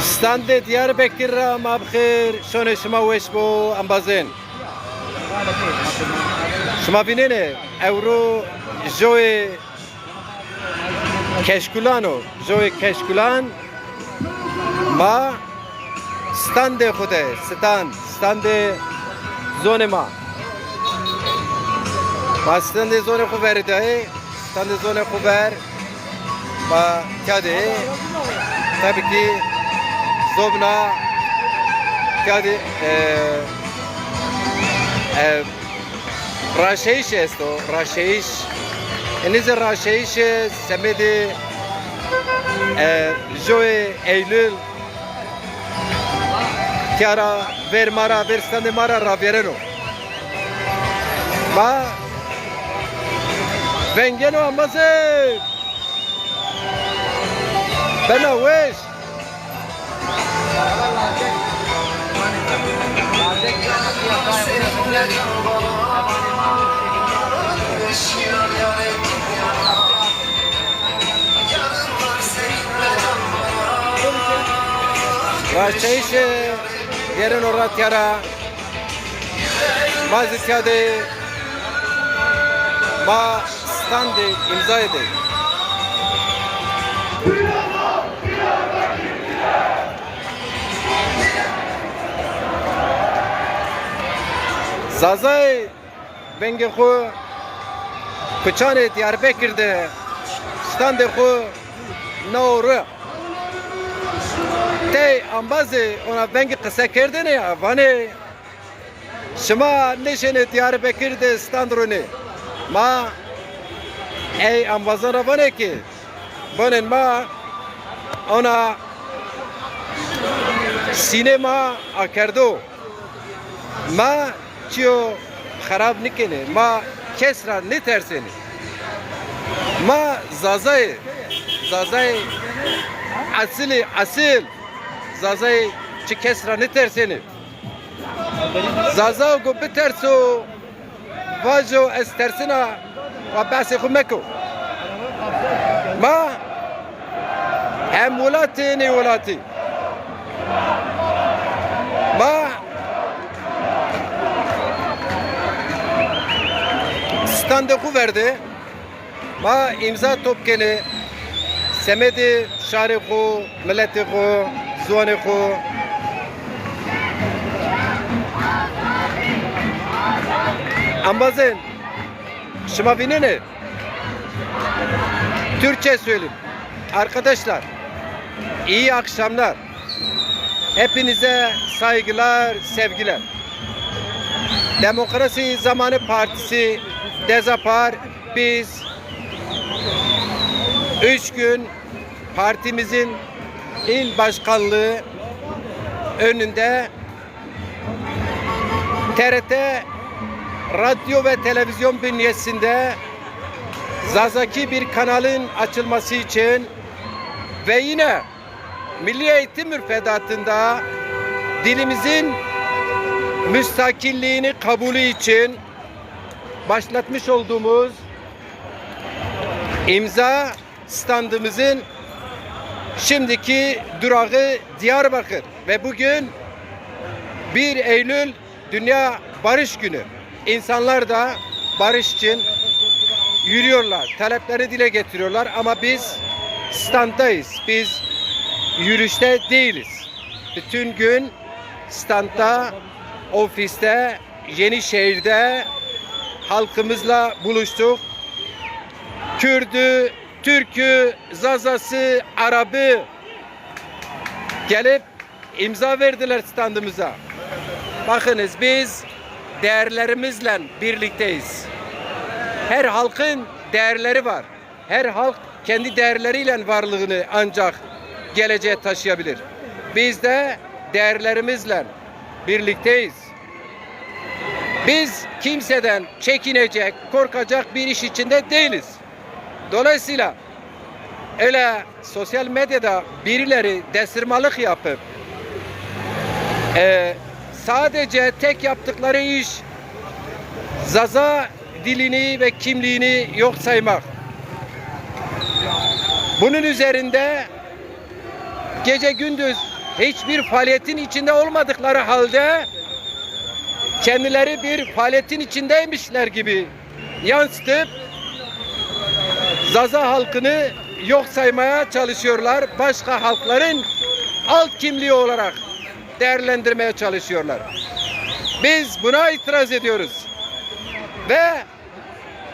ستاند دیاربکر را ما بخیر شون شما وش بو انبازین شما بینینه اورو جوی کشکولانو جوی کشکولان ما ستاند خوده ستاند ستاند زون ما ما ستاند زون خو verdi ستاند زون خو ver ما kade tabii ki zobna kade e, e, raşeyiş esto raşeyiş Enize raşeyiş semedi e, Joe Eylül Tiara ver mara ver stande mara ravereno ma vengeno amazı Bena wish Raşeyiş yerin orada tiara bazı tiade ma standi imza edeyim. Zazay benge xo Kıçane Diyarbakır'da stande xo Nauru. Te ambazı ona bengi kısa kerdine ya vani. Şima neşene Diyarbakır'da standroni Ma Ey ambazara vane ki Bonen ma ona sinema akardo ma çiyo خراب نکنه ما کس را نترسینه ما زازای زازای اصل اصل زازای چه کس را نترسینه زازا گو بترسو واجو از ترسنا و بحث خو مکو ما هم ولاتی نی ولاتی ما standı verdi. Ma imza topkeni semedi şari xu, milleti xu, zuani xu. Ambazın şıma binene Türkçe söyleyeyim. Arkadaşlar iyi akşamlar. Hepinize saygılar, sevgiler. Demokrasi Zamanı Partisi Dezapar biz üç gün partimizin il başkanlığı önünde TRT radyo ve televizyon bünyesinde Zazaki bir kanalın açılması için ve yine Milli Eğitim Müfredatı'nda dilimizin müstakilliğini kabulü için başlatmış olduğumuz imza standımızın şimdiki durağı Diyarbakır ve bugün 1 Eylül Dünya Barış Günü. İnsanlar da barış için yürüyorlar, taleplerini dile getiriyorlar ama biz standdayız. Biz yürüyüşte değiliz. Bütün gün standta, ofiste, Yenişehir'de halkımızla buluştuk. Kürdü, Türkü, Zazası, Arabı gelip imza verdiler standımıza. Bakınız biz değerlerimizle birlikteyiz. Her halkın değerleri var. Her halk kendi değerleriyle varlığını ancak geleceğe taşıyabilir. Biz de değerlerimizle birlikteyiz. Biz kimseden çekinecek, korkacak bir iş içinde değiliz. Dolayısıyla öyle sosyal medyada birileri desirmalık yapıp e, sadece tek yaptıkları iş Zaza dilini ve kimliğini yok saymak. Bunun üzerinde gece gündüz hiçbir faaliyetin içinde olmadıkları halde kendileri bir faaliyetin içindeymişler gibi yansıtıp Zaza halkını yok saymaya çalışıyorlar. Başka halkların alt kimliği olarak değerlendirmeye çalışıyorlar. Biz buna itiraz ediyoruz. Ve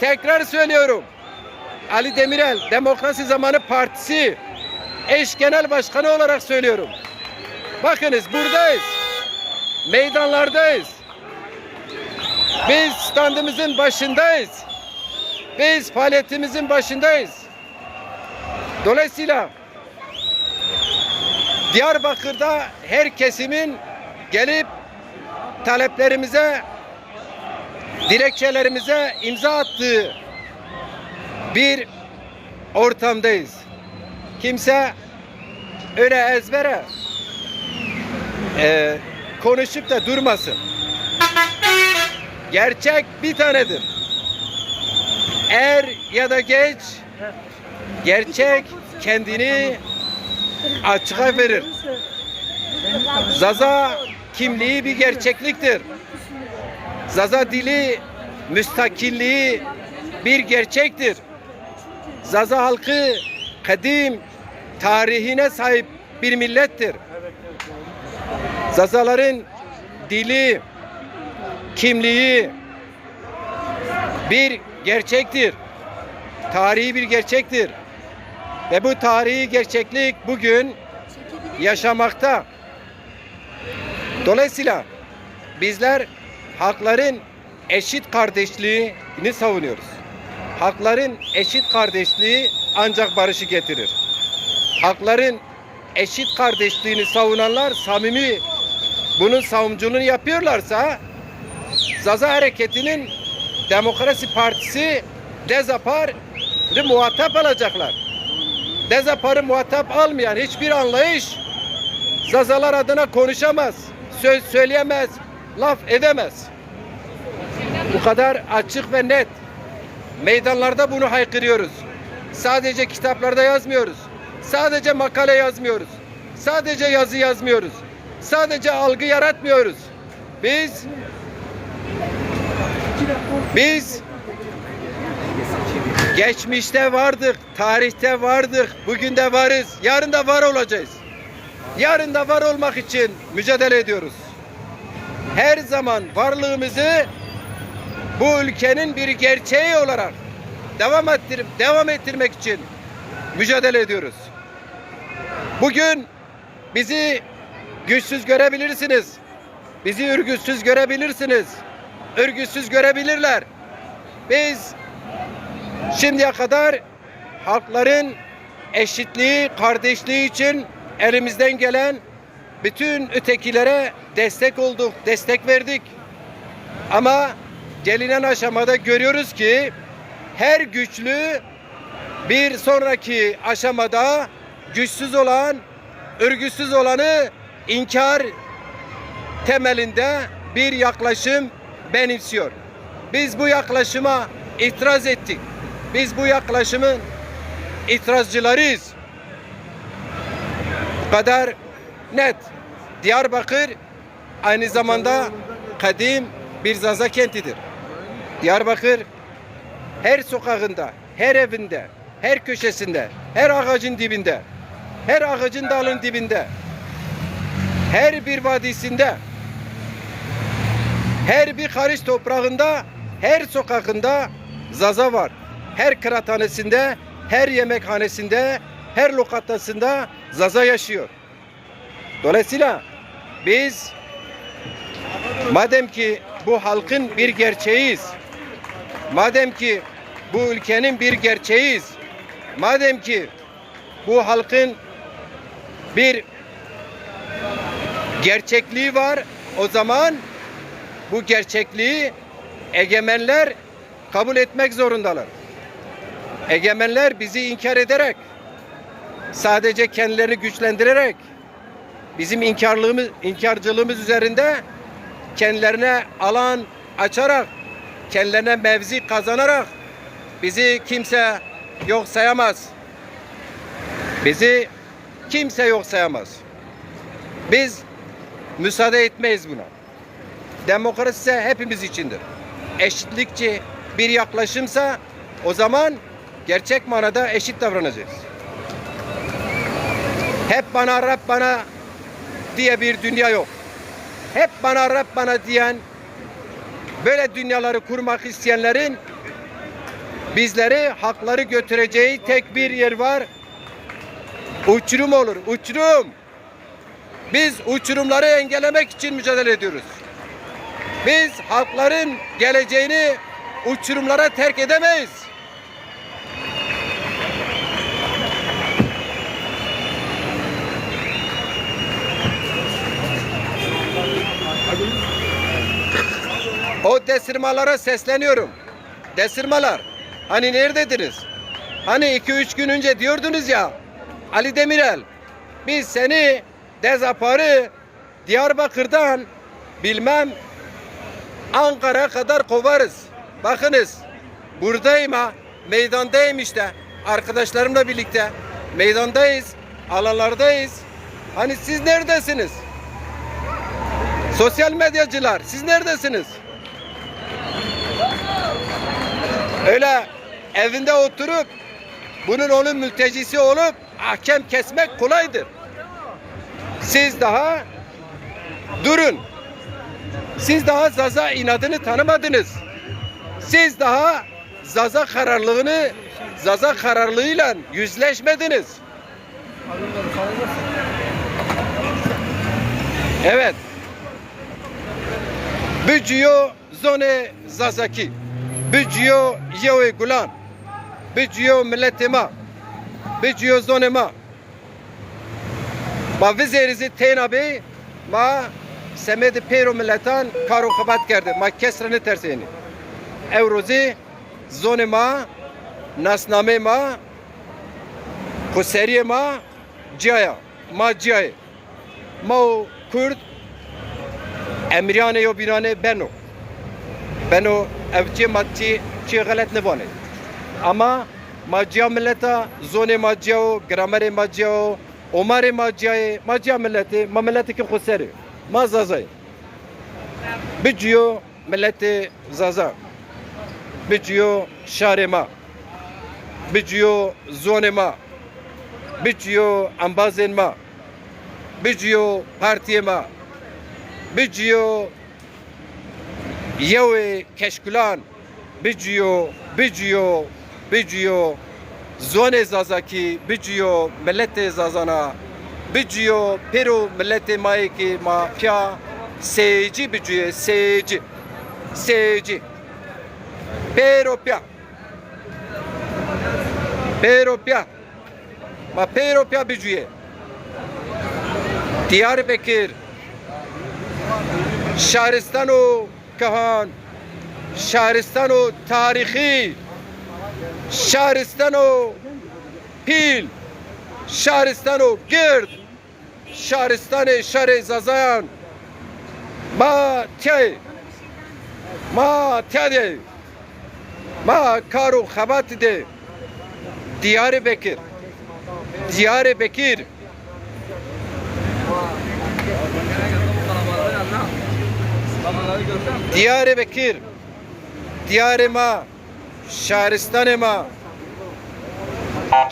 tekrar söylüyorum. Ali Demirel Demokrasi Zamanı Partisi eş genel başkanı olarak söylüyorum. Bakınız buradayız. Meydanlardayız. Biz standımızın başındayız. Biz faaliyetimizin başındayız. Dolayısıyla Diyarbakır'da her kesimin gelip taleplerimize, dilekçelerimize imza attığı bir ortamdayız. Kimse öyle ezbere e, konuşup da durmasın. Gerçek bir tanedir. Er ya da geç gerçek kendini açığa verir. Zaza kimliği bir gerçekliktir. Zaza dili müstakilliği bir gerçektir. Zaza halkı kadim tarihine sahip bir millettir. Zazaların dili, kimliği bir gerçektir. Tarihi bir gerçektir. Ve bu tarihi gerçeklik bugün yaşamakta. Dolayısıyla bizler hakların eşit kardeşliğini savunuyoruz. Hakların eşit kardeşliği ancak barışı getirir. Hakların eşit kardeşliğini savunanlar samimi bunun savunuculuğunu yapıyorlarsa Zaza Hareketi'nin Demokrasi Partisi Dezapar'ı muhatap alacaklar. Dezapar'ı muhatap almayan hiçbir anlayış Zazalar adına konuşamaz, söz söyleyemez, laf edemez. Bu kadar açık ve net. Meydanlarda bunu haykırıyoruz. Sadece kitaplarda yazmıyoruz. Sadece makale yazmıyoruz. Sadece yazı yazmıyoruz. Sadece algı yaratmıyoruz. Biz biz geçmişte vardık, tarihte vardık, bugün de varız, yarın da var olacağız. Yarın da var olmak için mücadele ediyoruz. Her zaman varlığımızı bu ülkenin bir gerçeği olarak devam ettirip devam ettirmek için mücadele ediyoruz. Bugün bizi güçsüz görebilirsiniz. Bizi örgütsüz görebilirsiniz. Örgütsüz görebilirler. Biz şimdiye kadar halkların eşitliği, kardeşliği için elimizden gelen bütün ötekilere destek olduk, destek verdik. Ama gelinen aşamada görüyoruz ki her güçlü bir sonraki aşamada güçsüz olan, örgütsüz olanı inkar temelinde bir yaklaşım benimsiyor. Biz bu yaklaşıma itiraz ettik. Biz bu yaklaşımın itirazcılarıyız. Bu kadar net. Diyarbakır aynı zamanda kadim bir zaza kentidir. Diyarbakır her sokağında, her evinde, her köşesinde, her ağacın dibinde, her ağacın dalın dibinde, her bir vadisinde, her bir karış toprağında, her sokakında zaza var. Her kıraathanesinde, her yemekhanesinde, her lokantasında zaza yaşıyor. Dolayısıyla biz madem ki bu halkın bir gerçeğiyiz, madem ki bu ülkenin bir gerçeğiyiz, madem ki bu halkın bir gerçekliği var, o zaman bu gerçekliği egemenler kabul etmek zorundalar. Egemenler bizi inkar ederek, sadece kendilerini güçlendirerek, bizim inkarlığımız, inkarcılığımız üzerinde kendilerine alan açarak, kendilerine mevzi kazanarak bizi kimse yok sayamaz. Bizi kimse yok sayamaz. Biz müsaade etmeyiz buna. Demokrasi ise hepimiz içindir. Eşitlikçi bir yaklaşımsa o zaman gerçek manada eşit davranacağız. Hep bana Rab bana diye bir dünya yok. Hep bana Rab bana diyen böyle dünyaları kurmak isteyenlerin bizleri hakları götüreceği tek bir yer var. Uçurum olur. Uçurum. Biz uçurumları engellemek için mücadele ediyoruz. Biz halkların geleceğini uçurumlara terk edemeyiz. O desirmalara sesleniyorum. Desirmalar. Hani neredediniz? Hani iki üç gün önce diyordunuz ya Ali Demirel biz seni dezaparı Diyarbakır'dan bilmem Ankara kadar kovarız. Bakınız buradayım ha meydandayım işte arkadaşlarımla birlikte meydandayız alanlardayız. Hani siz neredesiniz? Sosyal medyacılar siz neredesiniz? Öyle evinde oturup bunun onun mültecisi olup hakem kesmek kolaydır. Siz daha durun. Siz daha Zaza inadını tanımadınız. Siz daha Zaza kararlılığını Zaza kararlılığıyla yüzleşmediniz. Evet. Bücüyo zone Zazaki. Bücüyo yewe gulan. Bücüyo milletema. Bücüyo zonema. Ma vizerizi tena bey ma semedi pero milletan karo kabat kerdi. Ma kesreni tersini. Evrozi zone ma nasname ma kuseriye ma cihaya ma cihaya ma o Kürt emirane yo binane beno beno evci matçı çi galet ne bane ama maciya milleta zone maciya o gramere maciya o omare maciya maciya milleti ma milleti ki kuseri ma zazay biciyo milleti zaza. Biciyo şarema biciyo zone ma. Biciyo ambazen ma. Biciyo partiye ma. Biciyo yewe keşkulan biciyo biciyo biciyo zone zazaki biciyo millete zazana biciyo pero millete maiki ma pya seyci biciye seyci seyci pero pya pero pya ma pero pya biciye Diyarbakır Şahristan o Kahan Şahristan o tarihi Şahristan o Pil Şahristan o Gird Şahristan Şare Zazayan. Ma Tye Ma Tye Ma Karu Habat de Diyarbakır Diyarbakır Diyarbakır Diyarıma Şahristanıma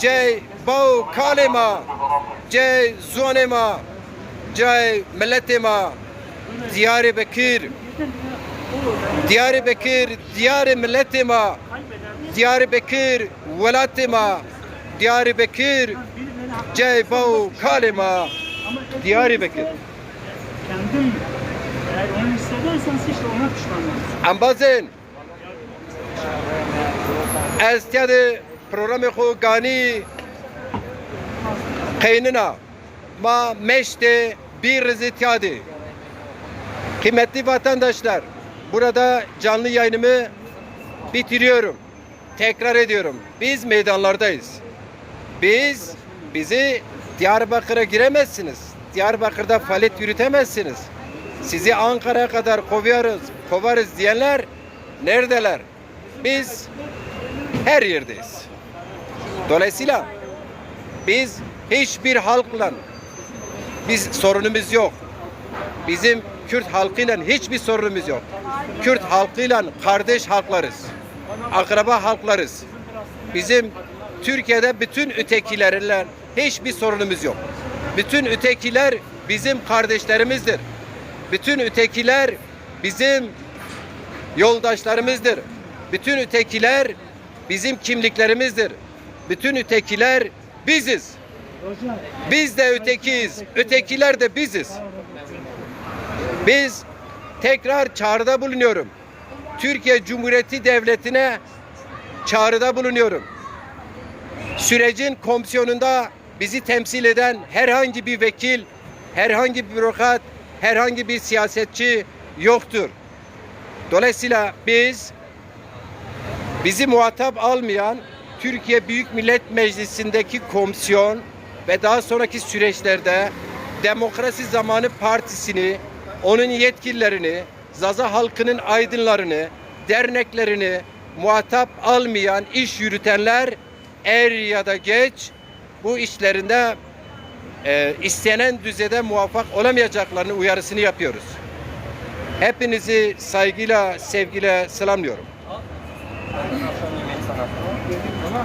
Cey Bau Kalema Cey Zuanema Cey Milletema Diyarbakır Diyarbakır Diyar Milletema Diyarbakır Velatima Diyarbakır Cey Bau Kalema Diyarbakır Kendim eğer onu hissederseniz Ez tiyade programı xo gani Qeynina Ma meşte bir rizi tiyade Kıymetli vatandaşlar Burada canlı yayınımı bitiriyorum. Tekrar ediyorum. Biz meydanlardayız. Biz bizi Diyarbakır'a giremezsiniz. Diyarbakır'da faaliyet yürütemezsiniz. Sizi Ankara'ya kadar kovuyoruz, kovarız diyenler neredeler? Biz her yerdeyiz. Dolayısıyla Biz hiçbir halkla biz sorunumuz yok. Bizim Kürt halkıyla hiçbir sorunumuz yok. Kürt halkıyla kardeş halklarız. Akraba halklarız. Bizim Türkiye'de bütün ötekilerle hiçbir sorunumuz yok. Bütün ötekiler bizim kardeşlerimizdir. Bütün ötekiler bizim yoldaşlarımızdır. Bütün ötekiler bizim kimliklerimizdir. Bütün ötekiler biziz. Biz de ötekiyiz. Ötekiler de biziz. Biz tekrar çağrıda bulunuyorum. Türkiye Cumhuriyeti Devleti'ne çağrıda bulunuyorum. Sürecin komisyonunda bizi temsil eden herhangi bir vekil, herhangi bir bürokrat, herhangi bir siyasetçi yoktur. Dolayısıyla biz bizi muhatap almayan Türkiye Büyük Millet Meclisi'ndeki komisyon ve daha sonraki süreçlerde Demokrasi Zamanı Partisi'ni, onun yetkililerini, Zaza halkının aydınlarını, derneklerini muhatap almayan iş yürütenler er ya da geç bu işlerinde e, istenen düzeyde muvaffak olamayacaklarını uyarısını yapıyoruz. Hepinizi saygıyla, sevgiyle selamlıyorum.